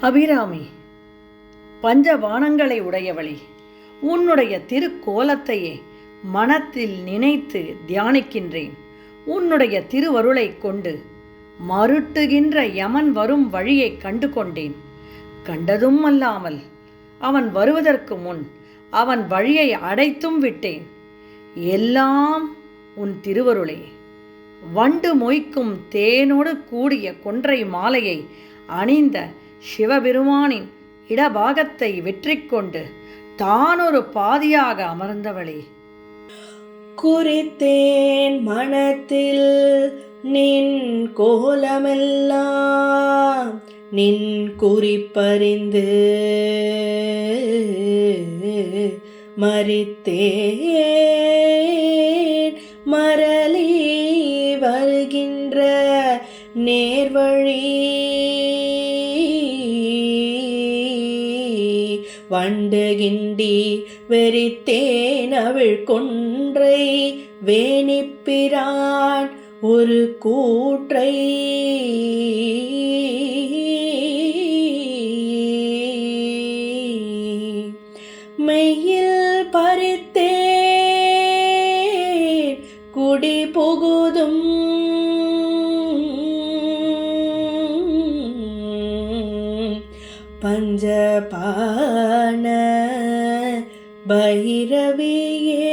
அபிராமி பஞ்சபானங்களை உடையவளே உன்னுடைய திருக்கோலத்தையே மனத்தில் நினைத்து தியானிக்கின்றேன். உன்னுடைய திருவருளைக் கொண்டு மருட்டுகின்ற யமன் வரும் வழியைக் கண்டு கொண்டேன் கண்டதும் அல்லாமல் அவன் வருவதற்கு முன் அவன் வழியை அடைத்தும் விட்டேன். எல்லாம் உன் திருவருளே. வண்டு மொய்க்கும் தேனோடு கூடிய கொன்றை மாலையை அணிந்த சிவபெருமானின் இடபாகத்தை வெற்றி கொண்டு ஒரு பாதியாக அமர்ந்தவளே. குறித்தேன் மனத்தில் நின் கோலமெல்லாம் நின் குறிப்பறிந்து மறித்தேன். மரளி வருகின்ற நேர்வழி வண்டுகிண்டி வெறித்தேன் அவள் கொன்றை வேணிப்பிரான் ஒரு கூற்றை. மெய்யில் பறித்தேன் குடி புகு பஞ்சபான பைரவியே.